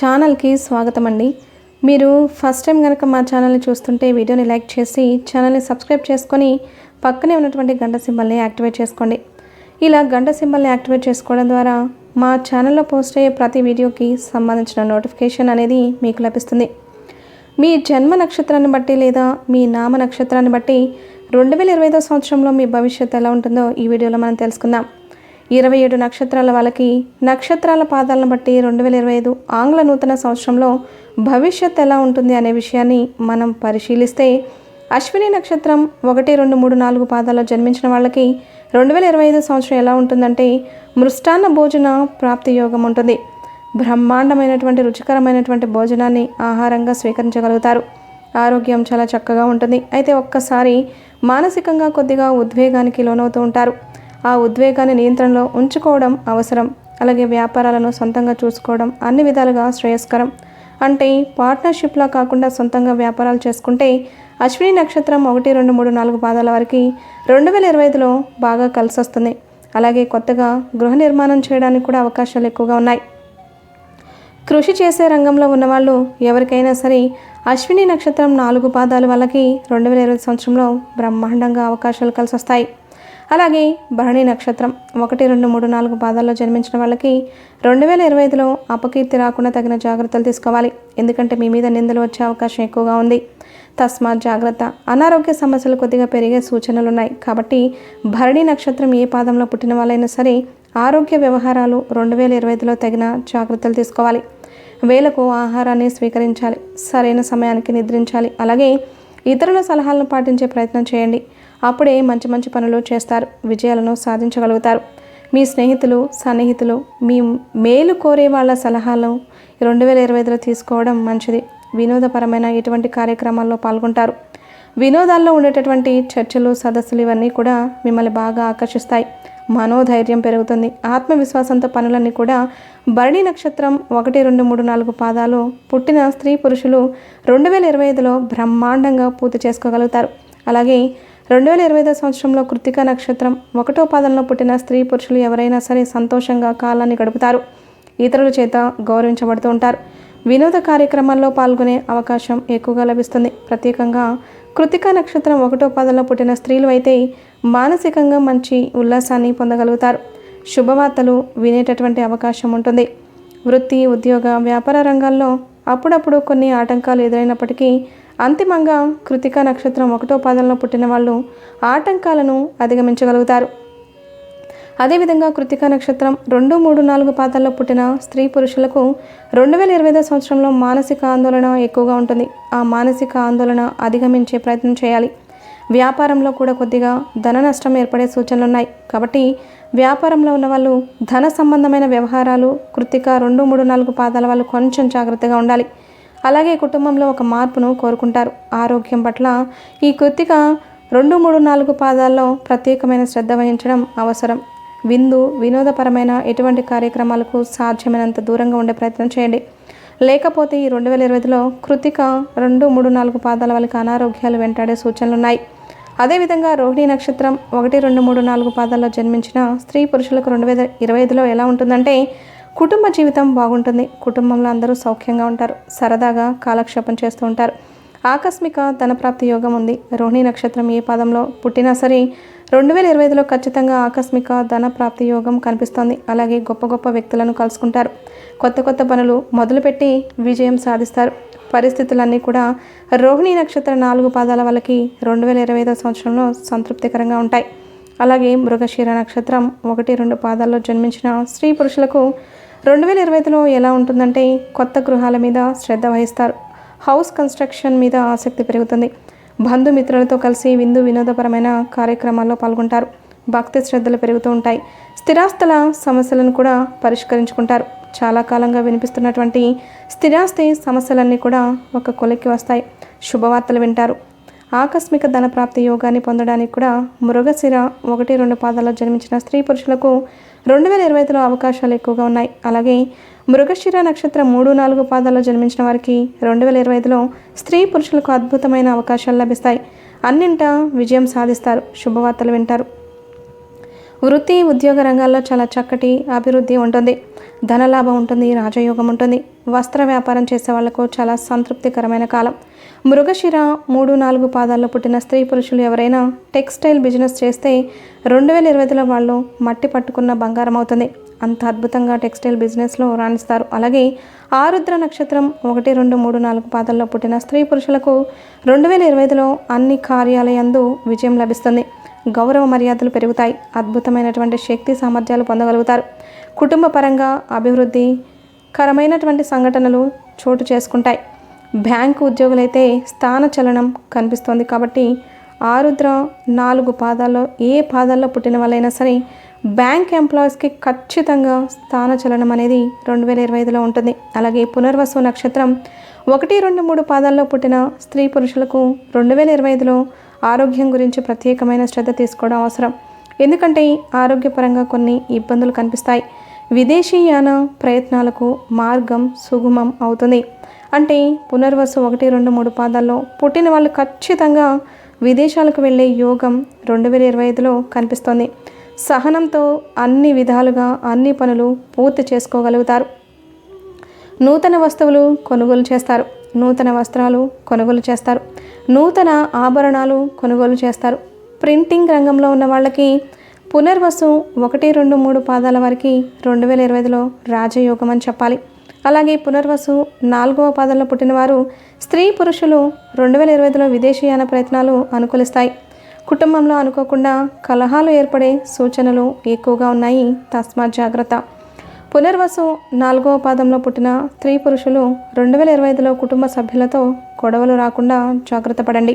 ఛానల్కి స్వాగతం అండి మీరు ఫస్ట్ టైం కనుక మా ఛానల్ని చూస్తుంటే వీడియోని లైక్ చేసి ఛానల్ని సబ్స్క్రైబ్ చేసుకొని పక్కనే ఉన్నటువంటి గంట సింబల్ని యాక్టివేట్ చేసుకోండి. ఇలా గంట సింబల్ని యాక్టివేట్ చేసుకోవడం ద్వారా మా ఛానల్లో పోస్ట్ అయ్యే ప్రతి వీడియోకి సంబంధించిన నోటిఫికేషన్ అనేది మీకు లభిస్తుంది. మీ జన్మ నక్షత్రాన్ని బట్టి లేదా మీ నామ నక్షత్రాన్ని బట్టి రెండు వేల ఇరవై ఐదో సంవత్సరంలో మీ భవిష్యత్తు ఎలా ఉంటుందో ఈ వీడియోలో మనం తెలుసుకుందాం. ఇరవై ఏడు నక్షత్రాల వాళ్ళకి నక్షత్రాల పాదాలను బట్టి రెండు వేల ఇరవై ఐదు ఆంగ్ల నూతన సంవత్సరంలో భవిష్యత్ ఎలా ఉంటుంది అనే విషయాన్ని మనం పరిశీలిస్తే అశ్విని నక్షత్రం ఒకటి రెండు మూడు నాలుగు పాదాల్లో జన్మించిన వాళ్ళకి రెండు వేల ఇరవై ఐదు సంవత్సరం ఎలా ఉంటుందంటే మృష్టాన్న భోజన ప్రాప్తి యోగం ఉంటుంది. బ్రహ్మాండమైనటువంటి రుచికరమైనటువంటి భోజనాన్ని ఆహారంగా స్వీకరించగలుగుతారు. ఆరోగ్యం చాలా చక్కగా ఉంటుంది. అయితే ఒక్కసారి మానసికంగా కొద్దిగా ఉద్వేగానికి లోనవుతూ ఉంటారు. ఆ ఉద్వేగాన్ని నియంత్రణలో ఉంచుకోవడం అవసరం. అలాగే వ్యాపారాలను సొంతంగా చూసుకోవడం అన్ని విధాలుగా శ్రేయస్కరం. అంటే పార్ట్నర్షిప్లా కాకుండా సొంతంగా వ్యాపారాలు చేసుకుంటే అశ్విని నక్షత్రం ఒకటి రెండు మూడు నాలుగు పాదాల వరకు రెండు వేల ఇరవై ఐదులో బాగా కలిసి వస్తుంది అలాగే కొత్తగా గృహ నిర్మాణం చేయడానికి కూడా అవకాశాలు ఎక్కువగా ఉన్నాయి. కృషి చేసే రంగంలో ఉన్నవాళ్ళు ఎవరికైనా సరే అశ్విని నక్షత్రం నాలుగు పాదాలు వాళ్ళకి రెండు వేల ఇరవై సంవత్సరంలో బ్రహ్మాండంగా అవకాశాలు కలిసి వస్తాయి అలాగే భరణి నక్షత్రం ఒకటి రెండు మూడు నాలుగు పాదాల్లో జన్మించిన వాళ్ళకి రెండు వేల ఇరవై ఐదులో అపకీర్తి రాకుండా తగిన జాగ్రత్తలు తీసుకోవాలి. ఎందుకంటే మీ మీద నిందలు వచ్చే అవకాశం ఎక్కువగా ఉంది. తస్మాత్ జాగ్రత్త. అనారోగ్య సమస్యలు కొద్దిగా పెరిగే సూచనలు ఉన్నాయి కాబట్టి భరణి నక్షత్రం ఏ పాదంలో పుట్టిన వాళ్ళైనా సరే ఆరోగ్య వ్యవహారాలు రెండు వేల ఇరవై ఐదులో తగిన జాగ్రత్తలు తీసుకోవాలి. వేలకు ఆహారాన్ని స్వీకరించాలి. సరైన సమయానికి నిద్రించాలి. అలాగే ఇతరుల సలహాలను పాటించే ప్రయత్నం చేయండి. అప్పుడే మంచి మంచి పనులు చేస్తారు విజయాలను సాధించగలుగుతారు. మీ స్నేహితులు సన్నిహితులు మీ మేలు కోరే వాళ్ళ సలహాలను రెండు వేల ఇరవై ఐదులో తీసుకోవడం మంచిది. వినోదపరమైన ఎటువంటి కార్యక్రమాల్లో పాల్గొంటారు. వినోదాల్లో ఉండేటటువంటి చర్చలు సదస్సులు ఇవన్నీ కూడా మిమ్మల్ని బాగా ఆకర్షిస్తాయి. మనోధైర్యం పెరుగుతుంది. ఆత్మవిశ్వాసంతో పనులన్నీ కూడా భరణి నక్షత్రం ఒకటి రెండు మూడు నాలుగు పాదాలు పుట్టిన స్త్రీ పురుషులు రెండు వేల ఇరవై ఐదులో బ్రహ్మాండంగా పూర్తి చేసుకోగలుగుతారు. అలాగే రెండు వేల ఇరవై ఐదో సంవత్సరంలో కృతిక నక్షత్రం ఒకటో పాదంలో పుట్టిన స్త్రీ పురుషులు ఎవరైనా సరే సంతోషంగా కాలాన్ని గడుపుతారు. ఇతరుల చేత గౌరవించబడుతూ ఉంటారు. వినోద కార్యక్రమాల్లో పాల్గొనే అవకాశం ఎక్కువగా లభిస్తుంది. ప్రత్యేకంగా కృతిక నక్షత్రం ఒకటో పాదంలో పుట్టిన స్త్రీలు అయితే మానసికంగా మంచి ఉల్లాసాన్ని పొందగలుగుతారు. శుభవార్తలు వినేటటువంటి అవకాశం ఉంటుంది. వృత్తి ఉద్యోగ వ్యాపార రంగాల్లో అప్పుడప్పుడు కొన్ని ఆటంకాలు ఎదురైనప్పటికీ అంతిమంగా కృతిక నక్షత్రం ఒకటో పాదంలో పుట్టిన వాళ్ళు ఆటంకాలను అధిగమించగలుగుతారు. అదేవిధంగా కృతిక నక్షత్రం రెండు మూడు నాలుగు పాదాల్లో పుట్టిన స్త్రీ పురుషులకు రెండు వేల ఇరవై ఐదో సంవత్సరంలో మానసిక ఆందోళన ఎక్కువగా ఉంటుంది. ఆ మానసిక ఆందోళన అధిగమించే ప్రయత్నం చేయాలి. వ్యాపారంలో కూడా కొద్దిగా ధన నష్టం ఏర్పడే సూచనలు ఉన్నాయి కాబట్టి వ్యాపారంలో ఉన్న వాళ్ళు ధన సంబంధమైన వ్యవహారాలు కృతిక రెండు మూడు నాలుగు పాదాల వాళ్ళు కొంచెం జాగ్రత్తగా ఉండాలి. అలాగే కుటుంబంలో ఒక మార్పును కోరుకుంటారు. ఆరోగ్యం పట్ల ఈ కృతిక రెండు మూడు నాలుగు పాదాల్లో ప్రత్యేకమైన శ్రద్ధ వహించడం అవసరం. విందు వినోదపరమైన ఎటువంటి కార్యక్రమాలకు సాధ్యమైనంత దూరంగా ఉండే ప్రయత్నం చేయండి. లేకపోతే ఈ రెండు వేల ఇరవైలో కృతిక రెండు మూడు నాలుగు పాదాల వాళ్ళకి అనారోగ్యాలు వెంటాడే సూచనలు ఉన్నాయి అదేవిధంగా రోహిణి నక్షత్రం ఒకటి రెండు మూడు నాలుగు పాదాల్లో జన్మించిన స్త్రీ పురుషులకు రెండు వేల ఇరవై ఐదులో ఎలా ఉంటుందంటే కుటుంబ జీవితం బాగుంటుంది. కుటుంబంలో అందరూ సౌఖ్యంగా ఉంటారు. సరదాగా కాలక్షేపం చేస్తూ ఉంటారు. ఆకస్మిక ధనప్రాప్తి యోగం ఉంది. రోహిణి నక్షత్రం ఏ పాదంలో పుట్టినా సరే రెండు వేల ఇరవై ఐదులో ఖచ్చితంగా ఆకస్మిక ధన ప్రాప్తి యోగం కనిపిస్తోంది. అలాగే గొప్ప గొప్ప వ్యక్తులను కలుసుకుంటారు. కొత్త కొత్త పనులు మొదలుపెట్టి విజయం సాధిస్తారు. పరిస్థితులన్నీ కూడా రోహిణి నక్షత్ర నాలుగు పాదాల వాళ్ళకి రెండు వేల ఇరవై ఐదో సంవత్సరంలో సంతృప్తికరంగా ఉంటాయి. అలాగే మృగశీర నక్షత్రం ఒకటి రెండు పాదాల్లో జన్మించిన స్త్రీ పురుషులకు రెండు వేల ఇరవై ఐదులో ఎలా ఉంటుందంటే కొత్త గృహాల మీద శ్రద్ధ వహిస్తారు. హౌస్ కన్స్ట్రక్షన్ మీద ఆసక్తి పెరుగుతుంది. బంధుమిత్రులతో కలిసి విందు వినోదపరమైన కార్యక్రమాల్లో పాల్గొంటారు. భక్తి శ్రద్ధలు పెరుగుతూ ఉంటాయి. స్థిరాస్తుల సమస్యలను కూడా పరిష్కరించుకుంటారు. చాలా కాలంగా వినిపిస్తున్నటువంటి స్థిరాస్తి సమస్యలన్నీ కూడా ఒక కొలిక్కి వస్తాయి. శుభవార్తలు వింటారు. ఆకస్మిక ధనప్రాప్తి యోగాన్ని పొందడానికి కూడా మృగశిర ఒకటి రెండు పాదాల్లో జన్మించిన స్త్రీ పురుషులకు రెండు వేల ఇరవై ఐదులో అవకాశాలు ఎక్కువగా ఉన్నాయి. అలాగే మృగశిర నక్షత్రం మూడు నాలుగు పాదాల్లో జన్మించిన వారికి రెండు వేల ఇరవై ఐదులో స్త్రీ పురుషులకు అద్భుతమైన అవకాశాలు లభిస్తాయి. అన్నింటా విజయం సాధిస్తారు. శుభవార్తలు వింటారు. వృత్తి ఉద్యోగ రంగాల్లో చాలా చక్కటి అభివృద్ధి ఉంటుంది. ధనలాభం ఉంటుంది రాజయోగం ఉంటుంది. వస్త్ర వ్యాపారం చేసే వాళ్ళకు చాలా సంతృప్తికరమైన కాలం. మృగశిర మూడు నాలుగు పాదాల్లో పుట్టిన స్త్రీ పురుషులు ఎవరైనా టెక్స్టైల్ బిజినెస్ చేస్తే రెండు వేల ఇరవైలో వాళ్ళు మట్టి పట్టుకున్న బంగారం అవుతుంది. అంత అద్భుతంగా టెక్స్టైల్ బిజినెస్లో రాణిస్తారు. అలాగే ఆరుద్ర నక్షత్రం ఒకటి రెండు మూడు నాలుగు పాదాల్లో పుట్టిన స్త్రీ పురుషులకు రెండు వేల ఇరవైలో అన్ని కార్యాలయందు విజయం లభిస్తుంది. గౌరవ మర్యాదలు పెరుగుతాయి. అద్భుతమైనటువంటి శక్తి సామర్థ్యాలు పొందగలుగుతారు. కుటుంబ పరంగా అభివృద్ధి కరమైనటువంటి సంఘటనలు చోటు చేసుకుంటాయి. బ్యాంకు ఉద్యోగులైతే స్థాన చలనం కనిపిస్తోంది కాబట్టి ఆరుద్ర నాలుగు పాదాల్లో ఏ పాదాల్లో పుట్టిన వాళ్ళైనా సరే బ్యాంక్ ఎంప్లాయీస్కి ఖచ్చితంగా స్థాన చలనం అనేది రెండు వేల ఇరవై ఐదులో ఉంటుంది. అలాగే పునర్వసు నక్షత్రం ఒకటి రెండు మూడు పాదాల్లో పుట్టిన స్త్రీ పురుషులకు రెండు వేల ఇరవై ఐదులో ఆరోగ్యం గురించి ప్రత్యేకమైన శ్రద్ధ తీసుకోవడం అవసరం. ఎందుకంటే ఆరోగ్యపరంగా కొన్ని ఇబ్బందులు కనిపిస్తాయి. విదేశీయాన ప్రయత్నాలకు మార్గం సుగమం అవుతుంది. అంటే పునర్వసు ఒకటి రెండు మూడు పాదాల్లో పుట్టిన వాళ్ళు ఖచ్చితంగా విదేశాలకు వెళ్ళే యోగం రెండు వేల ఇరవై ఐదులో కనిపిస్తోంది. సహనంతో అన్ని విధాలుగా అన్ని పనులు పూర్తి చేసుకోగలుగుతారు. నూతన వస్తువులు కొనుగోలు చేస్తారు. నూతన వస్త్రాలు కొనుగోలు చేస్తారు. నూతన ఆభరణాలు కొనుగోలు చేస్తారు. ప్రింటింగ్ రంగంలో ఉన్న వాళ్ళకి పునర్వసు ఒకటి రెండు మూడు పాదాల వారికి రెండు వేల ఇరవైలో రాజయోగం అని చెప్పాలి. అలాగే పునర్వసు నాలుగవ పాదంలో పుట్టినవారు స్త్రీ పురుషులు రెండు వేల ఇరవైలో విదేశీయాన ప్రయత్నాలు అనుకూలిస్తాయి. కుటుంబంలో అనుకోకుండా కలహాలు ఏర్పడే సూచనలు ఎక్కువగా ఉన్నాయి. తస్మాత్ జాగ్రత్త. పునర్వసు నాలుగవ పాదంలో పుట్టిన స్త్రీ పురుషులు రెండు వేల ఇరవై ఐదులో కుటుంబ సభ్యులతో గొడవలు రాకుండా జాగ్రత్త పడండి.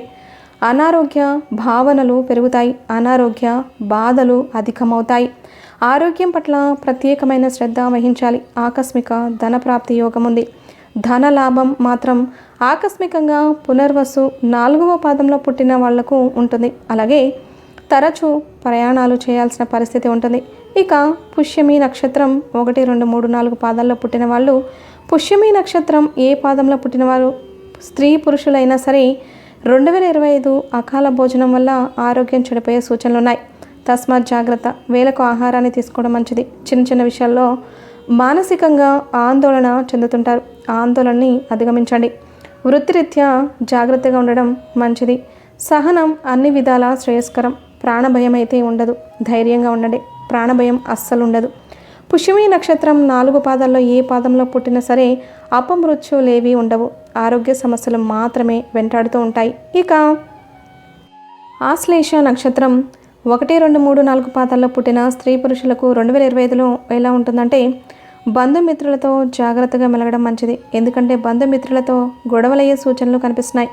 అనారోగ్య భావనలు పెరుగుతాయి. అనారోగ్య బాధలు అధికమవుతాయి. ఆరోగ్యం పట్ల ప్రత్యేకమైన శ్రద్ధ వహించాలి. ఆకస్మిక ధనప్రాప్తి యోగం ఉంది. ధన లాభం మాత్రం ఆకస్మికంగా పునర్వసు నాలుగవ పాదంలో పుట్టిన వాళ్ళకు ఉంటుంది. అలాగే తరచూ ప్రయాణాలు చేయాల్సిన పరిస్థితి ఉంటుంది. ఇక పుష్యమి నక్షత్రం ఒకటి రెండు మూడు నాలుగు పాదాల్లో పుట్టిన వాళ్ళు పుష్యమి నక్షత్రం ఏ పాదంలో పుట్టినవారు స్త్రీ పురుషులైనా సరే రెండు వేల ఇరవై ఐదు అకాల భోజనం వల్ల ఆరోగ్యం చెడిపోయే సూచనలు ఉన్నాయి. తస్మాత్ జాగ్రత్త వేలకు ఆహారాన్ని తీసుకోవడం మంచిది. చిన్న చిన్న విషయాల్లో మానసికంగా ఆందోళన చెందుతుంటారు. ఆందోళనని అధిగమించండి. వృత్తిరీత్యా జాగ్రత్తగా ఉండడం మంచిది. సహనం అన్ని విధాల శ్రేయస్కరం. ప్రాణభయం అయితే ఉండదు. ధైర్యంగా ఉండండి. ప్రాణభయం అస్సలు ఉండదు పుష్యమి నక్షత్రం నాలుగు పాదాల్లో ఏ పాదంలో పుట్టినా సరే అపమృత్యులేవి ఉండవు. ఆరోగ్య సమస్యలు మాత్రమే వెంటాడుతూ ఉంటాయి. ఇక ఆశ్లేష నక్షత్రం ఒకటి రెండు మూడు నాలుగు పాదాల్లో పుట్టిన స్త్రీ పురుషులకు రెండు వేల ఇరవై ఐదులో ఎలా ఉంటుందంటే బంధుమిత్రులతో జాగ్రత్తగా మెలగడం మంచిది. ఎందుకంటే బంధుమిత్రులతో గొడవలయ్యే సూచనలు కనిపిస్తున్నాయి.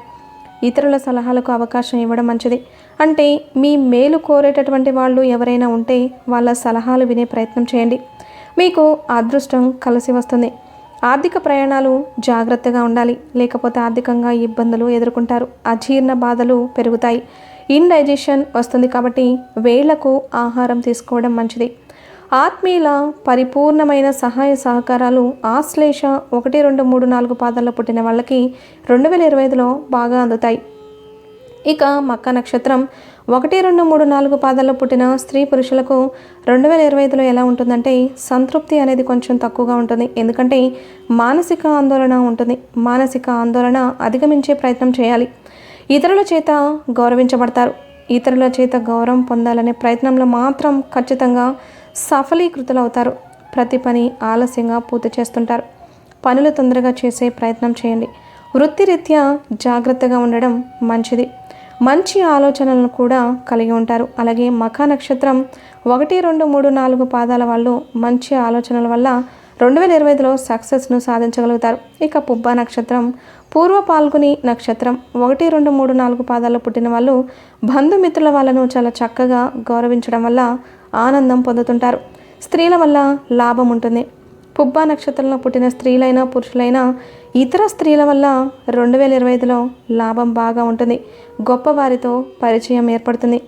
ఇతరుల సలహాలకు అవకాశం ఇవ్వడం మంచిది. అంటే మీ మేలు కోరేటటువంటి వాళ్ళు ఎవరైనా ఉంటే వాళ్ళ సలహాలు వినే ప్రయత్నం చేయండి. మీకు అదృష్టం కలిసి వస్తుంది. ఆర్థిక ప్రయాణాలు జాగ్రత్తగా ఉండాలి. లేకపోతే ఆర్థికంగా ఇబ్బందులు ఎదుర్కొంటారు. అజీర్ణ బాధలు పెరుగుతాయి. ఇండైజెషన్ వస్తుంది కాబట్టి వేళ్ళకు ఆహారం తీసుకోవడం మంచిది. ఆత్మీయుల పరిపూర్ణమైన సహాయ సహకారాలు ఆశ్లేష ఒకటి రెండు మూడు నాలుగు పాదాల్లో పుట్టిన వాళ్ళకి రెండు వేల ఇరవై ఐదులో బాగా అందుతాయి. ఇక మక్క నక్షత్రం. ఒకటి రెండు మూడు నాలుగు పాదాల్లో పుట్టిన స్త్రీ పురుషులకు రెండు వేల ఇరవై ఐదులో ఎలా ఉంటుందంటే సంతృప్తి అనేది కొంచెం తక్కువగా ఉంటుంది. ఎందుకంటే మానసిక ఆందోళన ఉంటుంది. మానసిక ఆందోళన అధిగమించే ప్రయత్నం చేయాలి. ఇతరుల చేత గౌరవించబడతారు. ఇతరుల చేత గౌరవం పొందాలనే ప్రయత్నంలో మాత్రం ఖచ్చితంగా సఫలీకృతులవుతారు. ప్రతి పని ఆలస్యంగా పూర్తి చేస్తుంటారు. పనులు తొందరగా చేసే ప్రయత్నం చేయండి. వృత్తిరీత్యా జాగ్రత్తగా ఉండడం మంచిది. మంచి ఆలోచనలను కూడా కలిగి ఉంటారు. అలాగే మఖా నక్షత్రం ఒకటి రెండు మూడు నాలుగు పాదాల వాళ్ళు మంచి ఆలోచనల వల్ల రెండు వేల ఇరవై ఐదులో సక్సెస్ను సాధించగలుగుతారు. ఇక పుబ్బ నక్షత్రం పూర్వ పాల్గొని నక్షత్రం ఒకటి రెండు మూడు నాలుగు పాదాల్లో పుట్టిన వాళ్ళు బంధుమిత్రుల వాళ్ళను చాలా చక్కగా గౌరవించడం వల్ల ఆనందం పొందుతుంటారు. స్త్రీల వల్ల లాభం ఉంటుంది. పుబ్బ నక్షత్రంలో పుట్టిన స్త్రీలైనా పురుషులైనా ఇతర స్త్రీల వల్ల రెండు వేల ఇరవై ఐదులో లాభం బాగా ఉంటుంది. గొప్పవారితో పరిచయం ఏర్పడుతుంది.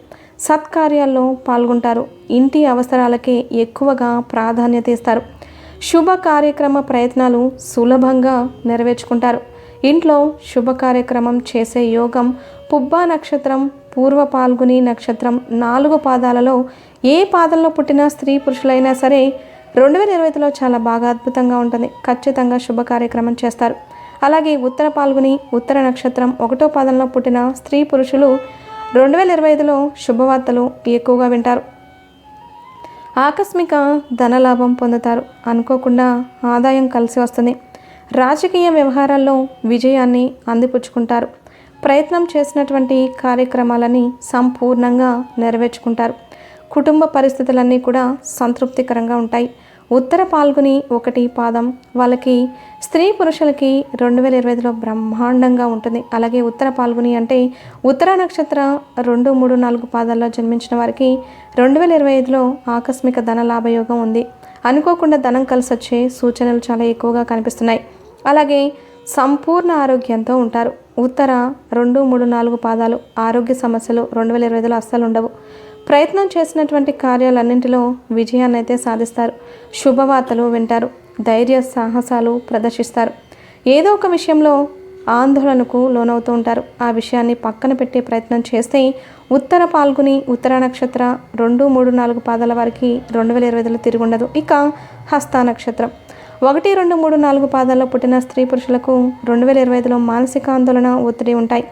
సత్కార్యాల్లో పాల్గొంటారు. ఇంటి అవసరాలకే ఎక్కువగా ప్రాధాన్యత ఇస్తారు. శుభ కార్యక్రమ ప్రయత్నాలు సులభంగా నెరవేర్చుకుంటారు. ఇంట్లో శుభ కార్యక్రమం చేసే యోగం పుబ్బా నక్షత్రం పూర్వ పాల్గొని నక్షత్రం నాలుగు పాదాలలో ఏ పాదంలో పుట్టిన స్త్రీ పురుషులైనా సరే రెండు వేల ఇరవైలో చాలా బాగా అద్భుతంగా ఉంటుంది. ఖచ్చితంగా శుభ కార్యక్రమం చేస్తారు. అలాగే ఉత్తర పాల్గొని ఉత్తర నక్షత్రం ఒకటో పాదంలో పుట్టిన స్త్రీ పురుషులు రెండు వేల ఇరవై ఐదులో శుభవార్తలు ఎక్కువగా వింటారు. ఆకస్మిక ధనలాభం పొందుతారు. అనుకోకుండా ఆదాయం కలిసి వస్తుంది. రాజకీయ వ్యవహారాల్లో విజయాన్ని అందిపుచ్చుకుంటారు. ప్రయత్నం చేసినటువంటి కార్యక్రమాలని సంపూర్ణంగా నెరవేర్చుకుంటారు. కుటుంబ పరిస్థితులన్నీ కూడా సంతృప్తికరంగా ఉంటాయి. ఉత్తర పాల్గొని ఒకటి పాదం వాళ్ళకి స్త్రీ పురుషులకి రెండు వేల ఇరవై ఐదులో బ్రహ్మాండంగా ఉంటుంది. అలాగే ఉత్తర పాల్గొని అంటే ఉత్తర నక్షత్ర రెండు మూడు నాలుగు పాదాల్లో జన్మించిన వారికి రెండు వేల ఇరవై ఐదులో ఆకస్మిక ధన లాభయోగం ఉంది. అనుకోకుండా ధనం కలిసి వచ్చే సూచనలు చాలా ఎక్కువగా కనిపిస్తున్నాయి. అలాగే సంపూర్ణ ఆరోగ్యంతో ఉంటారు. ఉత్తర రెండు మూడు నాలుగు పాదాలు ఆరోగ్య సమస్యలు రెండు వేల ఇరవై ఐదులో అస్సలు ఉండవు. ప్రయత్నం చేసినటువంటి కార్యాలన్నింటిలో విజయాన్ని అయితే సాధిస్తారు. శుభవార్తలు వింటారు. ధైర్య సాహసాలు ప్రదర్శిస్తారు. ఏదో ఒక విషయంలో ఆందోళనకు లోనవుతూ ఉంటారు. ఆ విషయాన్ని పక్కన పెట్టే ప్రయత్నం చేస్తే ఉత్తర పాల్గొని ఉత్తర నక్షత్ర రెండు మూడు నాలుగు పాదాల వారికి రెండు వేల ఇరవై ఐదులో తిరుగుండదు ఇక హస్త నక్షత్రం. ఒకటి రెండు మూడు నాలుగు పాదాల్లో పుట్టిన స్త్రీ పురుషులకు రెండు వేల ఇరవై ఐదులో మానసిక ఆందోళన ఒత్తిడి ఉంటాయి.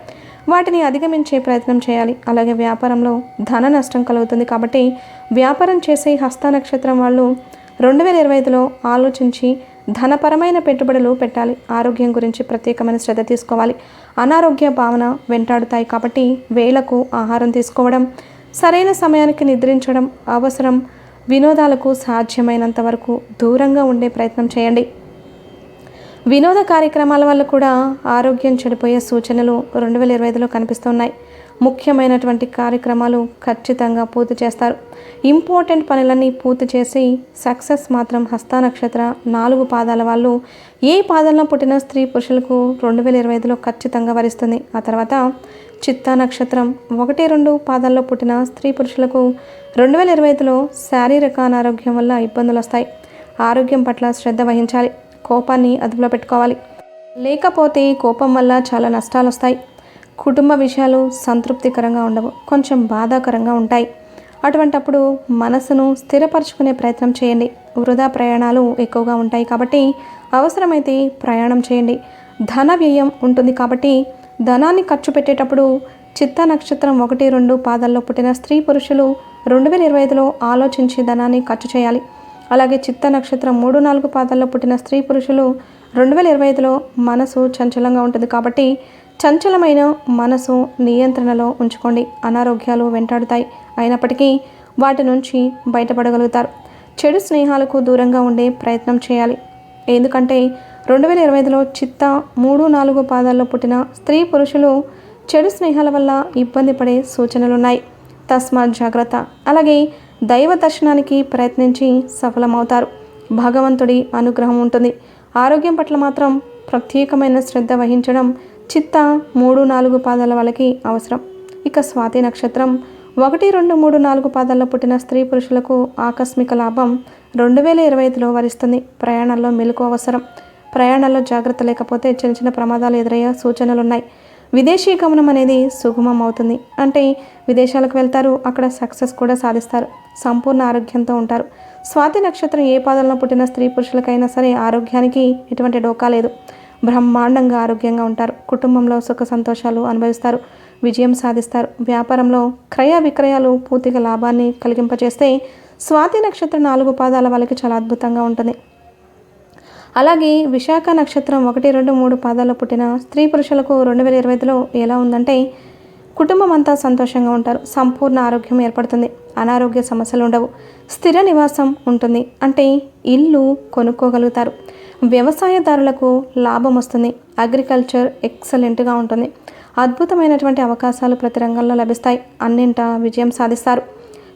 వాటిని అధిగమించే ప్రయత్నం చేయాలి. అలాగే వ్యాపారంలో ధన నష్టం కలుగుతుంది కాబట్టి వ్యాపారం చేసే హస్త నక్షత్రం వాళ్ళు రెండు వేల ఇరవై ఐదులో ఆలోచించి ధనపరమైన పెట్టుబడులు పెట్టాలి. ఆరోగ్యం గురించి ప్రత్యేకమైన శ్రద్ధ తీసుకోవాలి. అనారోగ్య భావన వెంటాడుతాయి కాబట్టి వేలకు ఆహారం తీసుకోవడం సరైన సమయానికి నిద్రించడం అవసరం. వినోదాలకు సాధ్యమైనంత వరకు దూరంగా ఉండే ప్రయత్నం చేయండి. వినోద కార్యక్రమాల వల్ల కూడా ఆరోగ్యం చెడిపోయే సూచనలు రెండు వేల ఇరవై ఐదులో కనిపిస్తున్నాయి. ముఖ్యమైనటువంటి కార్యక్రమాలు ఖచ్చితంగా పూర్తి చేస్తారు. ఇంపార్టెంట్ పనులన్నీ పూర్తి చేసి సక్సెస్ మాత్రం హస్త నక్షత్ర నాలుగు పాదాల వాళ్ళు. ఏ పాదంలో పుట్టిన స్త్రీ పురుషులకు రెండు వేల ఇరవై ఐదులో ఖచ్చితంగా వరిస్తుంది. ఆ తర్వాత చిత్తా నక్షత్రం ఒకటి రెండు పాదాల్లో పుట్టిన స్త్రీ పురుషులకు రెండు వేల ఇరవై ఐదులో శారీరక అనారోగ్యం వల్ల ఇబ్బందులు వస్తాయి. ఆరోగ్యం పట్ల శ్రద్ధ వహించాలి. కోపాన్ని అదుపులో పెట్టుకోవాలి. లేకపోతే కోపం వల్ల చాలా నష్టాలు వస్తాయి కుటుంబ విషయాలు సంతృప్తికరంగా ఉండవు. కొంచెం బాధాకరంగా ఉంటాయి. అటువంటప్పుడు మనసును స్థిరపరచుకునే ప్రయత్నం చేయండి. వృధా ప్రయాణాలు ఎక్కువగా ఉంటాయి కాబట్టి అవసరమైతే ప్రయాణం చేయండి. ధన వ్యయం ఉంటుంది కాబట్టి ధనాన్ని ఖర్చు పెట్టేటప్పుడు చిత్త నక్షత్రం ఒకటి రెండు పాదాల్లో పుట్టిన స్త్రీ పురుషులు రెండు వేల ఇరవై ఐదులో ఆలోచించి ధనాన్ని ఖర్చు చేయాలి. అలాగే చిత్త నక్షత్రం మూడు నాలుగు పాదాల్లో పుట్టిన స్త్రీ పురుషులు రెండు వేల ఇరవై ఐదులో మనసు చంచలంగా ఉంటుంది కాబట్టి చంచలమైన మనసు నియంత్రణలో ఉంచుకోండి. అనారోగ్యాలు వెంటాడుతాయి. అయినప్పటికీ వాటి నుంచి బయటపడగలుగుతారు. చెడు స్నేహాలకు దూరంగా ఉండే ప్రయత్నం చేయాలి. ఎందుకంటే రెండు వేల ఇరవై ఐదులో చిత్త మూడు నాలుగు పాదాల్లో పుట్టిన స్త్రీ పురుషులు చెడు స్నేహాల వల్ల ఇబ్బంది పడే సూచనలున్నాయి. తస్మాత్ జాగ్రత్త. అలాగే దైవ దర్శనానికి ప్రయత్నించి సఫలమవుతారు. భగవంతుడి అనుగ్రహం ఉంటుంది. ఆరోగ్యం పట్ల మాత్రం ప్రత్యేకమైన శ్రద్ధ వహించడం చిత్త మూడు నాలుగు పాదాల వాళ్ళకి అవసరం. ఇక స్వాతి నక్షత్రం ఒకటి రెండు మూడు నాలుగు పాదాల్లో పుట్టిన స్త్రీ పురుషులకు ఆకస్మిక లాభం రెండు వేల ఇరవై ఐదులో వరిస్తుంది. ప్రయాణాల్లో మెలకు అవసరం. ప్రయాణాల్లో జాగ్రత్త లేకపోతే చిన్న చిన్న ప్రమాదాలు ఎదురయ్యే సూచనలు ఉన్నాయి విదేశీ గమనం అనేది సుగమం అవుతుంది. అంటే విదేశాలకు వెళ్తారు అక్కడ సక్సెస్ కూడా సాధిస్తారు. సంపూర్ణ ఆరోగ్యంతో ఉంటారు. స్వాతి నక్షత్రం ఏ పాదంలో పుట్టిన స్త్రీ పురుషులకైనా సరే ఆరోగ్యానికి ఎటువంటి డోకా లేదు. బ్రహ్మాండంగా ఆరోగ్యంగా ఉంటారు. కుటుంబంలో సుఖ సంతోషాలు అనుభవిస్తారు. విజయం సాధిస్తారు. వ్యాపారంలో క్రయ విక్రయాలు పూర్తిగా లాభాన్ని కలిగింపచేస్తే స్వాతి నక్షత్రం నాలుగు పాదాల వాళ్ళకి చాలా అద్భుతంగా ఉంటుంది. అలాగే విశాఖ నక్షత్రం ఒకటి రెండు మూడు పాదాల్లో పుట్టిన స్త్రీ పురుషులకు రెండు వేల ఇరవై ఐదులో ఎలా ఉందంటే కుటుంబం అంతా సంతోషంగా ఉంటారు. సంపూర్ణ ఆరోగ్యం ఏర్పడుతుంది. అనారోగ్య సమస్యలు ఉండవు. స్థిర నివాసం ఉంటుంది. అంటే ఇల్లు కొనుక్కోగలుగుతారు. వ్యవసాయదారులకు లాభం వస్తుంది. అగ్రికల్చర్ ఎక్సలెంట్గా ఉంటుంది. అద్భుతమైనటువంటి అవకాశాలు ప్రతి రంగంలో లభిస్తాయి. అన్నింట విజయం సాధిస్తారు.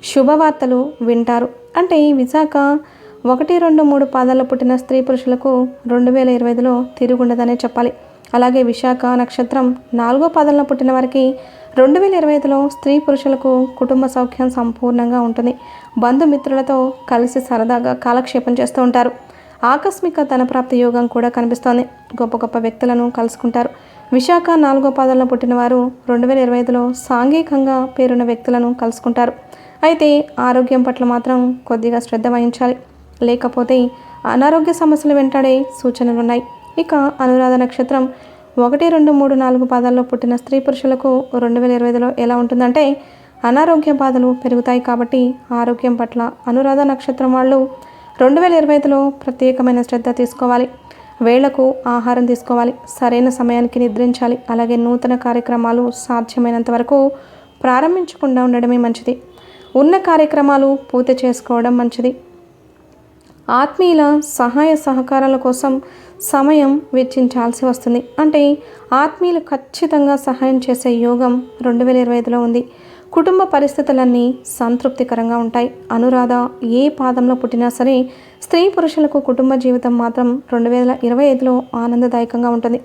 శుభవార్తలు వింటారు. అంటే విశాఖ ఒకటి రెండు మూడు పాదాల్లో పుట్టిన స్త్రీ పురుషులకు రెండు వేల ఇరవై ఐదులో తిరుగుండదనే చెప్పాలి. అలాగే విశాఖ నక్షత్రం నాలుగో పాదంలో పుట్టిన వారికి రెండు వేల ఇరవై ఐదులో స్త్రీ పురుషులకు కుటుంబ సౌఖ్యం సంపూర్ణంగా ఉంటుంది. బంధుమిత్రులతో కలిసి సరదాగా కాలక్షేపం చేస్తూ ఉంటారు. ఆకస్మిక ధనప్రాప్తి యోగం కూడా కనిపిస్తోంది. గొప్ప గొప్ప వ్యక్తులను కలుసుకుంటారు. విశాఖ నాలుగో పాదంలో పుట్టినవారు రెండు వేల ఇరవై ఐదులో సాంఘికంగా పేరున్న వ్యక్తులను కలుసుకుంటారు. అయితే ఆరోగ్యం పట్ల మాత్రం కొద్దిగా శ్రద్ధ వహించాలి. లేకపోతే అనారోగ్య సమస్యలు వెంటాడే సూచనలు ఉన్నాయి. ఇక అనురాధ నక్షత్రం ఒకటి రెండు మూడు నాలుగు పాదాల్లో పుట్టిన స్త్రీ పురుషులకు రెండు వేల ఇరవై ఐదులో ఎలా ఉంటుందంటే అనారోగ్య బాధలు పెరుగుతాయి కాబట్టి ఆరోగ్యం పట్ల అనురాధ నక్షత్రం వాళ్ళు రెండు వేల ఇరవై ఐదులో ప్రత్యేకమైన శ్రద్ధ తీసుకోవాలి. వేళకు ఆహారం తీసుకోవాలి. సరైన సమయానికి నిద్రించాలి. అలాగే నూతన కార్యక్రమాలు సాధ్యమైనంత వరకు ప్రారంభించకుండా ఉండడమే మంచిది. ఉన్న కార్యక్రమాలు పూర్తి చేసుకోవడం మంచిది. ఆత్మీయుల సహాయ సహకారాల కోసం సమయం వెచ్చించాల్సి వస్తుంది. అంటే ఆత్మీయులు ఖచ్చితంగా సహాయం చేసే యోగం రెండు వేల ఇరవై ఐదులో ఉంది. కుటుంబ పరిస్థితులన్నీ సంతృప్తికరంగా ఉంటాయి. అనురాధ ఏ పాదంలో పుట్టినా సరే స్త్రీ పురుషులకు కుటుంబ జీవితం మాత్రం రెండు వేల ఇరవై ఐదులో ఆనందదాయకంగా ఉంటుంది.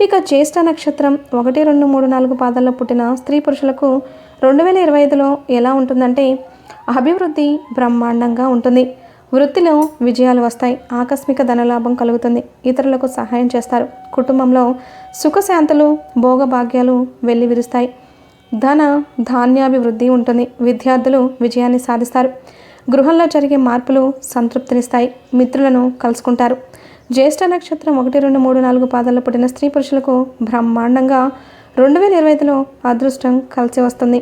ఇక జ్యేష్ఠ నక్షత్రం ఒకటి రెండు మూడు నాలుగు పాదాల్లో పుట్టిన స్త్రీ పురుషులకు రెండు వేల ఇరవై ఐదులో ఎలా ఉంటుందంటే అభివృద్ధి బ్రహ్మాండంగా ఉంటుంది. వృత్తిలో విజయాలు వస్తాయి. ఆకస్మిక ధనలాభం కలుగుతుంది. ఇతరులకు సహాయం చేస్తారు. కుటుంబంలో సుఖశాంతులు భోగభాగ్యాలు వెళ్ళి విరుస్తాయి ధన ధాన్యాభివృద్ధి ఉంటుంది. విద్యార్థులు విజయాన్ని సాధిస్తారు. గృహంలో జరిగే మార్పులు సంతృప్తినిస్తాయి. మిత్రులను కలుసుకుంటారు. జ్యేష్ఠ నక్షత్రం ఒకటి రెండు మూడు నాలుగు పాదాల్లో పుట్టిన స్త్రీ పురుషులకు బ్రహ్మాండంగా రెండు వేల ఇరవై ఐదులో అదృష్టం కలిసి వస్తుంది.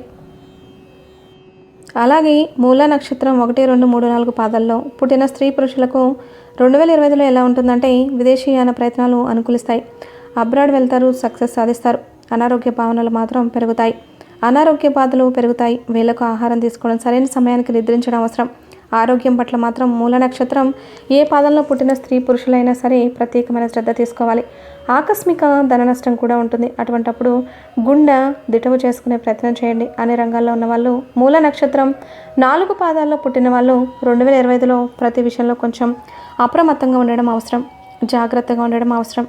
అలాగే మూల నక్షత్రం ఒకటి రెండు మూడు నాలుగు పాదాల్లో పుట్టిన స్త్రీ పురుషులకు రెండు వేల ఇరవై ఐదులో ఎలా ఉంటుందంటే విదేశీయాన ప్రయత్నాలు అనుకూలిస్తాయి. అబ్రాడ్ వెళ్తారు సక్సెస్ సాధిస్తారు. అనారోగ్య భావనలు మాత్రం పెరుగుతాయి. అనారోగ్య బాధలు పెరుగుతాయి. వేళకు ఆహారం తీసుకోవడం సరైన సమయానికి నిద్రించడం అవసరం. ఆరోగ్యం పట్ల మాత్రం మూల నక్షత్రం. ఏ పాదంలో పుట్టిన స్త్రీ పురుషులైనా సరే ప్రత్యేకమైన శ్రద్ధ తీసుకోవాలి. ఆకస్మిక ధన నష్టం కూడా ఉంటుంది. అటువంటప్పుడు గుండె దిటవు చేసుకునే ప్రయత్నం చేయండి. అనే రంగాల్లో ఉన్న వాళ్ళు మూల నక్షత్రం. నాలుగు పాదాల్లో పుట్టిన వాళ్ళు రెండు వేల ఇరవై ఐదులో ప్రతి విషయంలో కొంచెం అప్రమత్తంగా ఉండడం అవసరం. జాగ్రత్తగా ఉండడం అవసరం.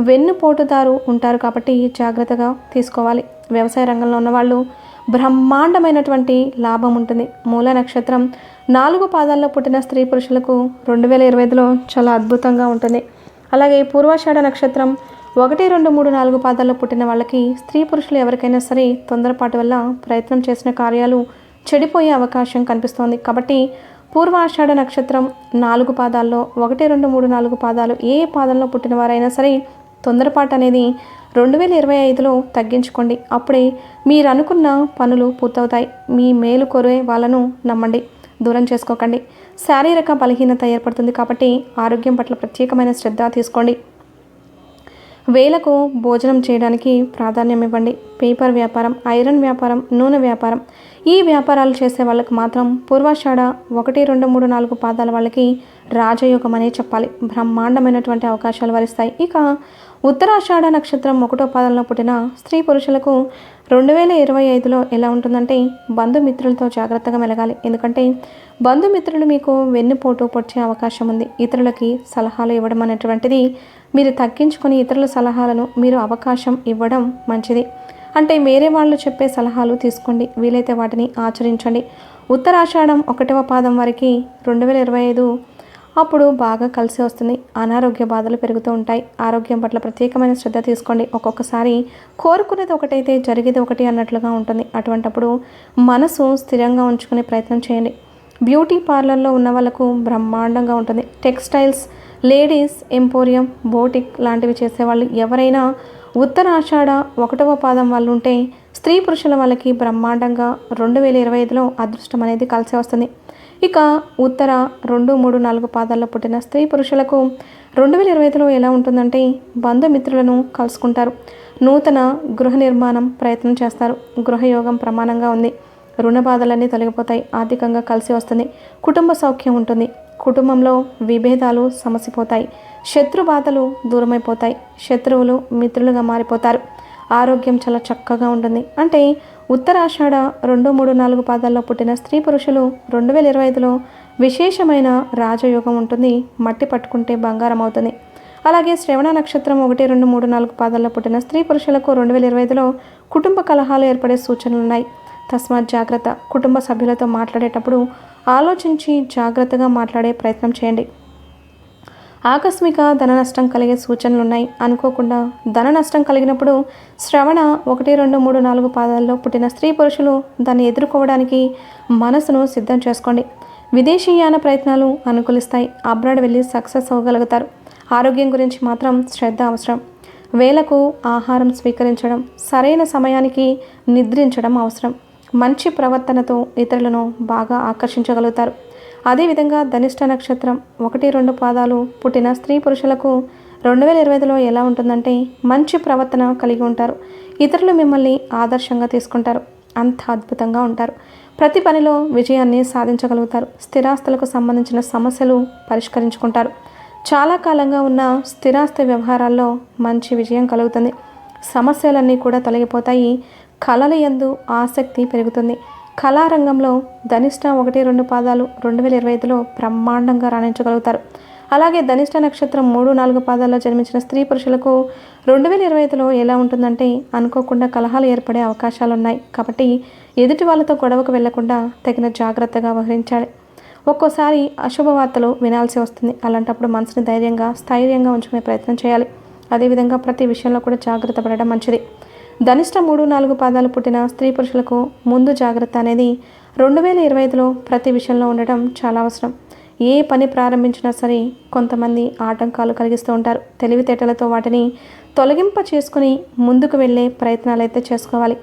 వెన్నుపోటుదారు ఉంటారు కాబట్టి జాగ్రత్తగా తీసుకోవాలి. వ్యవసాయ రంగంలో ఉన్నవాళ్ళు బ్రహ్మాండమైనటువంటి లాభం ఉంటుంది. మూల నక్షత్రం నాలుగు పాదాల్లో పుట్టిన స్త్రీ పురుషులకు రెండు వేల ఇరవై ఐదులో చాలా అద్భుతంగా ఉంటుంది. అలాగే పూర్వాషాఢ నక్షత్రం ఒకటి రెండు మూడు నాలుగు పాదాల్లో పుట్టిన వాళ్ళకి స్త్రీ పురుషులు ఎవరికైనా సరే తొందరపాటు వల్ల ప్రయత్నం చేసిన కార్యాలు చెడిపోయే అవకాశం కనిపిస్తోంది. కాబట్టి పూర్వాషాఢ నక్షత్రం నాలుగు పాదాల్లో ఒకటి రెండు మూడు నాలుగు పాదాలు ఏ పాదంలో పుట్టిన వారైనా సరే తొందరపాటు అనేది రెండు వేల ఇరవై ఐదులో తగ్గించుకోండి. అప్పుడే మీరు అనుకున్న పనులు పూర్తవుతాయి. మీ మేలు కోరే వాళ్ళను నమ్మండి. దూరం చేసుకోకండి. శారీరక బలహీనత ఏర్పడుతుంది కాబట్టి ఆరోగ్యం పట్ల ప్రత్యేకమైన శ్రద్ధ తీసుకోండి. వేలకు భోజనం చేయడానికి ప్రాధాన్యం ఇవ్వండి. పేపర్ వ్యాపారం ఐరన్ వ్యాపారం నూనె వ్యాపారం ఈ వ్యాపారాలు చేసే వాళ్ళకి మాత్రం పూర్వాషాఢ ఒకటి రెండు మూడు నాలుగు పాదాల వాళ్ళకి రాజయోగం అనే చెప్పాలి. బ్రహ్మాండమైనటువంటి అవకాశాలు వరిస్తాయి. ఇక ఉత్తరాషాఢ నక్షత్రం ఒకటో పాదంలో పుట్టిన స్త్రీ పురుషులకు రెండు వేల ఇరవై ఐదులో ఎలా ఉంటుందంటే బంధుమిత్రులతో జాగ్రత్తగా మెలగాలి. ఎందుకంటే బంధుమిత్రులు మీకు వెన్నుపోటు పొడిచే అవకాశం ఉంది. ఇతరులకి సలహాలు ఇవ్వడం అనేటువంటిది మీరు తగ్గించుకొని ఇతరుల సలహాలను మీరు అవకాశం ఇవ్వడం మంచిది. అంటే వేరే వాళ్ళు చెప్పే సలహాలు తీసుకోండి. వీలైతే వాటిని ఆచరించండి. ఉత్తరాషాఢం ఒకటవ పాదం వరకు రెండు వేల ఇరవై ఐదు అప్పుడు బాగా కలిసి వస్తుంది. అనారోగ్య బాధలు పెరుగుతూ ఉంటాయి. ఆరోగ్యం పట్ల ప్రత్యేకమైన శ్రద్ధ తీసుకోండి. ఒక్కొక్కసారి కోరుకునేది ఒకటైతే జరిగేది ఒకటి అన్నట్లుగా ఉంటుంది. అటువంటప్పుడు మనసు స్థిరంగా ఉంచుకునే ప్రయత్నం చేయండి. బ్యూటీ పార్లర్లో ఉన్న వాళ్ళకు బ్రహ్మాండంగా ఉంటుంది. టెక్స్టైల్స్ లేడీస్ ఎంపోరియం బోటిక్ లాంటివి చేసేవాళ్ళు ఎవరైనా ఉత్తరాషాఢ ఒకటవ పాదం వాళ్ళు ఉంటే స్త్రీ పురుషుల వాళ్ళకి బ్రహ్మాండంగా రెండు వేల ఇరవై ఐదులో అదృష్టం అనేది కలిసి వస్తుంది. ఇక ఉత్తర రెండు మూడు నాలుగు పాదాల్లో పుట్టిన స్త్రీ పురుషులకు రెండు వేల ఇరవై ఐదులో ఎలా ఉంటుందంటే బంధుమిత్రులను కలుసుకుంటారు. నూతన గృహ నిర్మాణం ప్రయత్నం చేస్తారు. గృహయోగం ప్రమాణంగా ఉంది. రుణ బాధలన్నీ తొలగిపోతాయి. ఆర్థికంగా కలిసి వస్తుంది. కుటుంబ సౌఖ్యం ఉంటుంది. కుటుంబంలో విభేదాలు సమసిపోతాయి. శత్రు బాధలు దూరమైపోతాయి. శత్రువులు మిత్రులుగా మారిపోతారు. ఆరోగ్యం చాలా చక్కగా ఉంటుంది. అంటే ఉత్తరాషాఢ రెండు మూడు నాలుగు పాదాల్లో పుట్టిన స్త్రీ పురుషులు రెండు వేల ఇరవై ఐదులో విశేషమైన రాజయోగం ఉంటుంది. మట్టి పట్టుకుంటే బంగారం అవుతుంది. అలాగే శ్రవణ నక్షత్రం ఒకటి రెండు మూడు నాలుగు పాదాల్లో పుట్టిన స్త్రీ పురుషులకు రెండు వేల ఇరవై ఐదులో కుటుంబ కలహాలు ఏర్పడే సూచనలు ఉన్నాయి. తస్మాత్ జాగ్రత్త. కుటుంబ సభ్యులతో మాట్లాడేటప్పుడు ఆలోచించి జాగ్రత్తగా మాట్లాడే ప్రయత్నం చేయండి. ఆకస్మిక ధన నష్టం కలిగే సూచనలు ఉన్నాయి అనుకోకుండా ధన నష్టం కలిగినప్పుడు శ్రవణ ఒకటి రెండు మూడు నాలుగు పాదాల్లో పుట్టిన స్త్రీ పురుషులు దాన్ని ఎదుర్కోవడానికి మనసును సిద్ధం చేసుకోండి. విదేశీయాన ప్రయత్నాలు అనుకూలిస్తాయి. అబ్రాడ్ వెళ్ళి సక్సెస్ అవ్వగలుగుతారు. ఆరోగ్యం గురించి మాత్రం శ్రద్ధ అవసరం. వేలకు ఆహారం స్వీకరించడం సరైన సమయానికి నిద్రించడం అవసరం. మంచి ప్రవర్తనతో ఇతరులను బాగా ఆకర్షించగలుగుతారు. అదేవిధంగా ధనిష్ట నక్షత్రం ఒకటి రెండు పాదాలు పుట్టిన స్త్రీ పురుషులకు రెండు వేల ఇరవైలో ఎలా ఉంటుందంటే మంచి ప్రవర్తన కలిగి ఉంటారు. ఇతరులు మిమ్మల్ని ఆదర్శంగా తీసుకుంటారు. అంత అద్భుతంగా ఉంటారు. ప్రతి పనిలో విజయాన్ని సాధించగలుగుతారు. స్థిరాస్తులకు సంబంధించిన సమస్యలు పరిష్కరించుకుంటారు. చాలా కాలంగా ఉన్న స్థిరాస్తి వ్యవహారాల్లో మంచి విజయం కలుగుతుంది. సమస్యలన్నీ కూడా తొలగిపోతాయి. కళల యందు ఆసక్తి పెరుగుతుంది. కళారంగంలో ధనిష్ట ఒకటి రెండు పాదాలు రెండు వేల ఇరవై ఐదులో బ్రహ్మాండంగా రాణించగలుగుతారు. అలాగే ధనిష్ట నక్షత్రం మూడు నాలుగు పాదాల్లో జన్మించిన స్త్రీ పురుషులకు రెండు వేల ఇరవై ఐదులో ఎలా ఉంటుందంటే అనుకోకుండా కలహాలు ఏర్పడే అవకాశాలు ఉన్నాయి కాబట్టి ఎదుటి వాళ్ళతో గొడవకు వెళ్ళకుండా తగిన జాగ్రత్తగా వ్యవహరించాలి. ఒక్కోసారి అశుభవార్తలు వినాల్సి వస్తుంది. అలాంటప్పుడు మనసుని ధైర్యంగా స్థైర్యంగా ఉంచుకునే ప్రయత్నం చేయాలి. అదేవిధంగా ప్రతి విషయంలో కూడా జాగ్రత్త పడడం మంచిది. ధనిష్ట మూడు నాలుగు పాదాలు పుట్టిన స్త్రీ పురుషులకు ముందు జాగ్రత్త అనేది రెండు వేల ఇరవై ఐదులో ప్రతి విషయంలో ఉండటం చాలా అవసరం. ఏ పని ప్రారంభించినా సరే కొంతమంది ఆటంకాలు కలిగిస్తూ ఉంటారు. తెలివితేటలతో వాటిని తొలగింప చేసుకుని ముందుకు వెళ్ళే ప్రయత్నాలు అయితే చేసుకోవాలి.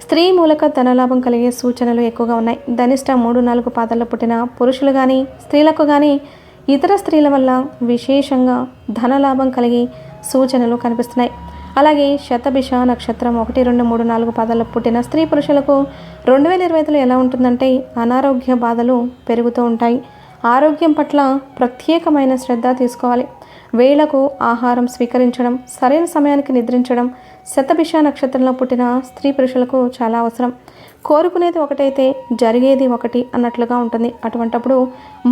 స్త్రీ మూలక ధనలాభం కలిగే సూచనలు ఎక్కువగా ఉన్నాయి. ధనిష్ట మూడు నాలుగు పాదాల్లో పుట్టిన పురుషులు కానీ స్త్రీలకు కానీ ఇతర స్త్రీల వల్ల విశేషంగా ధనలాభం కలిగి సూచనలు కనిపిస్తున్నాయి. అలాగే శతభిష నక్షత్రం ఒకటి రెండు మూడు నాలుగు పాదాల్లో పుట్టిన స్త్రీ పురుషులకు రెండు వేల ఇరవై ఐదులో ఎలా ఉంటుందంటే అనారోగ్య బాధలు పెరుగుతూ ఉంటాయి. ఆరోగ్యం పట్ల ప్రత్యేకమైన శ్రద్ధ తీసుకోవాలి. వేళకు ఆహారం స్వీకరించడం సరైన సమయానికి నిద్రించడం శతభిష నక్షత్రంలో పుట్టిన స్త్రీ పురుషులకు చాలా అవసరం. కోరుకునేది ఒకటైతే జరిగేది ఒకటి అన్నట్లుగా ఉంటుంది. అటువంటప్పుడు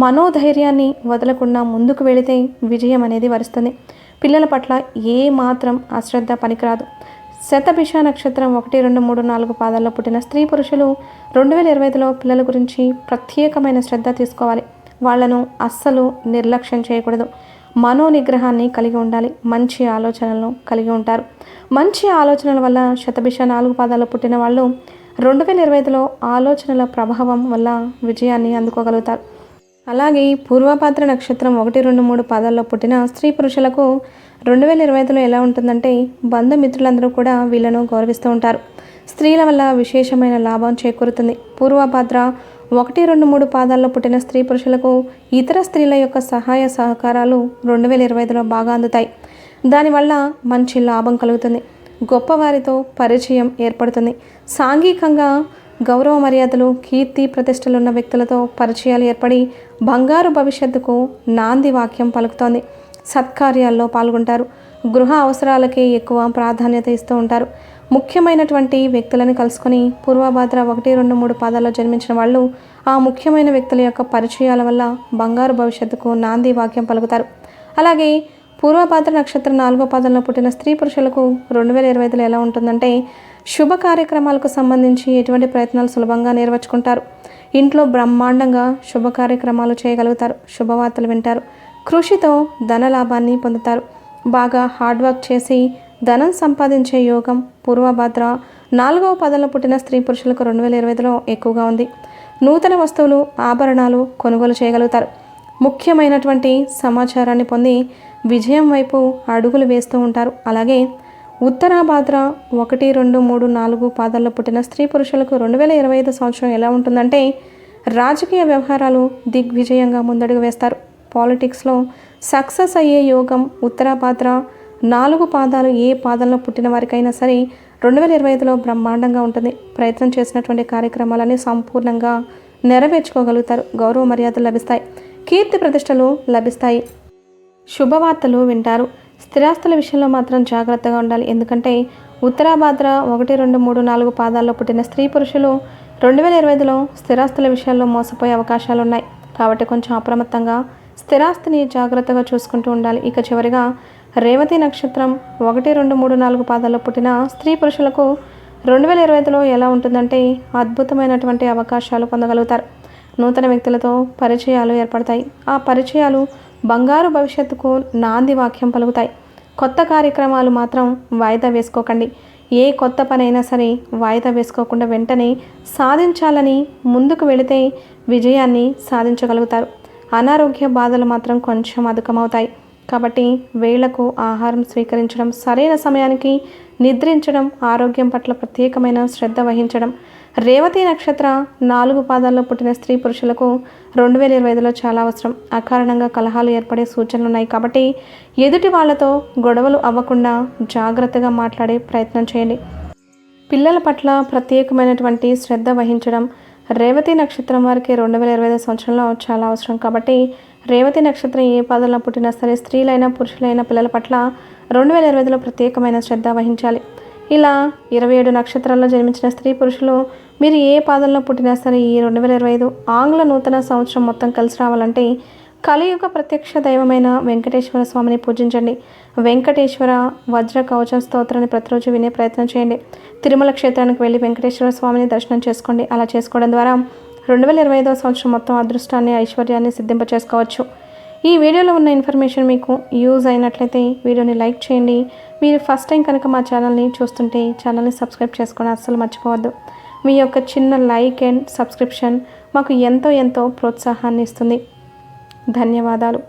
మనోధైర్యాన్ని వదలకుండా ముందుకు వెళితే విజయం అనేది వరుస్తుంది. పిల్లల పట్ల ఏ మాత్రం అశ్రద్ధ పనికిరాదు. శతభిష నక్షత్రం ఒకటి రెండు మూడు నాలుగు పాదాల్లో పుట్టిన స్త్రీ పురుషులు రెండు వేల ఇరవై ఐదులో పిల్లల గురించి ప్రత్యేకమైన శ్రద్ధ తీసుకోవాలి. వాళ్ళను అస్సలు నిర్లక్ష్యం చేయకూడదు. మనో నిగ్రహాన్ని కలిగి ఉండాలి. మంచి ఆలోచనలను కలిగి ఉంటారు. మంచి ఆలోచనల వల్ల శతభిష నాలుగు పాదాల్లో పుట్టిన వాళ్ళు రెండు వేల ఇరవై ఐదులో ఆలోచనల ప్రభావం వల్ల విజయాన్ని అందుకోగలుగుతారు. అలాగే పూర్వపాత్ర నక్షత్రం ఒకటి రెండు మూడు పాదాల్లో పుట్టిన స్త్రీ పురుషులకు రెండు వేల ఇరవై ఐదులో ఎలా ఉంటుందంటే బంధుమిత్రులందరూ కూడా వీళ్ళను గౌరవిస్తూ ఉంటారు. స్త్రీల వల్ల విశేషమైన లాభం చేకూరుతుంది. పూర్వపాత్ర ఒకటి రెండు మూడు పాదాల్లో పుట్టిన స్త్రీ పురుషులకు ఇతర స్త్రీల యొక్క సహాయ సహకారాలు రెండు వేల ఇరవై ఐదులో బాగా అందుతాయి. దానివల్ల మంచి లాభం కలుగుతుంది. గొప్పవారితో పరిచయం ఏర్పడుతుంది. సాంఘికంగా గౌరవ మర్యాదలు కీర్తి ప్రతిష్టలు ఉన్న వ్యక్తులతో పరిచయాలు ఏర్పడి బంగారు భవిష్యత్తుకు నాంది వాక్యం పలుకుతోంది. సత్కార్యాల్లో పాల్గొంటారు. గృహ అవసరాలకే ఎక్కువ ప్రాధాన్యత ఇస్తూ ఉంటారు. ముఖ్యమైనటువంటి వ్యక్తులను కలుసుకొని పూర్వభాద్ర ఒకటి రెండు మూడు పాదాల్లో జన్మించిన వాళ్ళు ఆ ముఖ్యమైన వ్యక్తుల యొక్క పరిచయాల వల్ల బంగారు భవిష్యత్తుకు నాంది వాక్యం పలుకుతారు. అలాగే పూర్వభాద్ర నక్షత్రం నాలుగో పాదంలో పుట్టిన స్త్రీ పురుషులకు రెండు వేల ఇరవై ఐదులో ఎలా ఉంటుందంటే శుభ కార్యక్రమాలకు సంబంధించి ఎటువంటి ప్రయత్నాలు సులభంగా నిర్వహించుకుంటారు ఇంట్లో బ్రహ్మాండంగా శుభ కార్యక్రమాలు చేయగలుగుతారు. శుభవార్తలు వింటారు. కృషితో ధన లాభాన్ని పొందుతారు. బాగా హార్డ్ వర్క్ చేసి ధనం సంపాదించే యోగం పూర్వభద్ర నాలుగవ పదంలో పుట్టిన స్త్రీ పురుషులకు రెండు వేల ఇరవైలో ఎక్కువగా ఉంది. నూతన వస్తువులు ఆభరణాలు కొనుగోలు చేయగలుగుతారు. ముఖ్యమైనటువంటి సమాచారాన్ని పొంది విజయం వైపు అడుగులు వేస్తూ ఉంటారు. అలాగే ఉత్తరాభాద్ర ఒకటి రెండు మూడు నాలుగు పాదాల్లో పుట్టిన స్త్రీ పురుషులకు రెండు వేల ఇరవై ఐదు సంవత్సరం ఎలా ఉంటుందంటే రాజకీయ వ్యవహారాలు దిగ్విజయంగా ముందడుగు వేస్తారు. పాలిటిక్స్లో సక్సెస్ అయ్యే యోగం ఉత్తరాభాద్ర నాలుగు పాదాలు ఏ పాదంలో పుట్టిన వారికైనా సరే రెండు వేల ఇరవై ఐదులో బ్రహ్మాండంగా ఉంటుంది. ప్రయత్నం చేసినటువంటి కార్యక్రమాలన్నీ సంపూర్ణంగా నెరవేర్చుకోగలుగుతారు. గౌరవ మర్యాదలు లభిస్తాయి. కీర్తి ప్రతిష్టలు లభిస్తాయి. శుభవార్తలు వింటారు. స్థిరాస్తుల విషయంలో మాత్రం జాగ్రత్తగా ఉండాలి. ఎందుకంటే ఉత్తరాభాద్ర ఒకటి రెండు మూడు నాలుగు పాదాల్లో పుట్టిన స్త్రీ పురుషులు రెండు వేల ఇరవై ఐదులో స్థిరాస్తుల విషయాల్లో మోసపోయే అవకాశాలు ఉన్నాయి కాబట్టి కొంచెం అప్రమత్తంగా స్థిరాస్తిని జాగ్రత్తగా చూసుకుంటూ ఉండాలి. ఇక చివరిగా రేవతి నక్షత్రం ఒకటి రెండు మూడు నాలుగు పాదాల్లో పుట్టిన స్త్రీ పురుషులకు రెండు వేల ఇరవై ఐదులో ఎలా ఉంటుందంటే అద్భుతమైనటువంటి అవకాశాలు పొందగలుగుతారు. నూతన వ్యక్తులతో పరిచయాలు ఏర్పడతాయి. ఆ పరిచయాలు బంగారు భవిష్యత్తుకు నాంది వాక్యం పలుకుతాయి. కొత్త కార్యక్రమాలు మాత్రం వాయిదా వేసుకోకండి. ఏ కొత్త పనైనా సరే వాయిదా వేసుకోకుండా వెంటనే సాధించాలని ముందుకు వెళితే విజయాన్ని సాధించగలుగుతారు. అనారోగ్య బాధలు మాత్రం కొంచెం అధికమవుతాయి. కాబట్టి వేళకు ఆహారం స్వీకరించడం సరైన సమయానికి నిద్రించడం ఆరోగ్యం పట్ల ప్రత్యేకమైన శ్రద్ధ వహించడం రేవతి నక్షత్ర నాలుగు పాదాల్లో పుట్టిన స్త్రీ పురుషులకు రెండు వేల ఇరవై ఐదులో చాలా అవసరం. అకారణంగా కలహాలు ఏర్పడే సూచనలు ఉన్నాయి కాబట్టి ఎదుటి వాళ్ళతో గొడవలు అవ్వకుండా జాగ్రత్తగా మాట్లాడే ప్రయత్నం చేయండి. పిల్లల పట్ల ప్రత్యేకమైనటువంటి శ్రద్ధ వహించడం రేవతి నక్షత్రం వారికి రెండు వేల ఇరవై ఐదు సంవత్సరంలో చాలా అవసరం కాబట్టి రేవతి నక్షత్రం ఏ పాదంలో పుట్టినా సరే స్త్రీలైనా పురుషులైన పిల్లల పట్ల రెండు వేల ఇరవై ఐదులో ప్రత్యేకమైన శ్రద్ధ వహించాలి. ఇలా ఇరవై ఏడు నక్షత్రాల్లో జన్మించిన స్త్రీ పురుషులు మీరు ఏ పాదంలో పుట్టినా సరే ఈ రెండు వేల ఇరవై ఐదు ఆంగ్ల నూతన సంవత్సరం మొత్తం కలిసి రావాలంటే కలియుగ ప్రత్యక్ష దైవమైన వెంకటేశ్వర స్వామిని పూజించండి. వెంకటేశ్వర వజ్ర కవచ స్తోత్రాన్ని ప్రతిరోజు వినే ప్రయత్నం చేయండి. తిరుమల క్షేత్రానికి వెళ్ళి వెంకటేశ్వర స్వామిని దర్శనం చేసుకోండి. అలా చేసుకోవడం ద్వారా రెండు వేల ఇరవై ఐదవ సంవత్సరం మొత్తం అదృష్టాన్ని ఐశ్వర్యాన్ని సిద్ధింప చేసుకోవచ్చు ఈ వీడియోలో ఉన్న ఇన్ఫర్మేషన్ మీకు యూజ్ అయినట్లయితే వీడియోని లైక్ చేయండి. మీరు ఫస్ట్ టైం కనుక మా ఛానల్ని చూస్తుంటే ఛానల్ని సబ్స్క్రైబ్ చేసుకోవడం అస్సలు మర్చిపోవద్దు. మీ యొక్క చిన్న లైక్ అండ్ సబ్స్క్రిప్షన్ మాకు ఎంతో ఎంతో ప్రోత్సాహాన్ని ఇస్తుంది. ధన్యవాదాలు.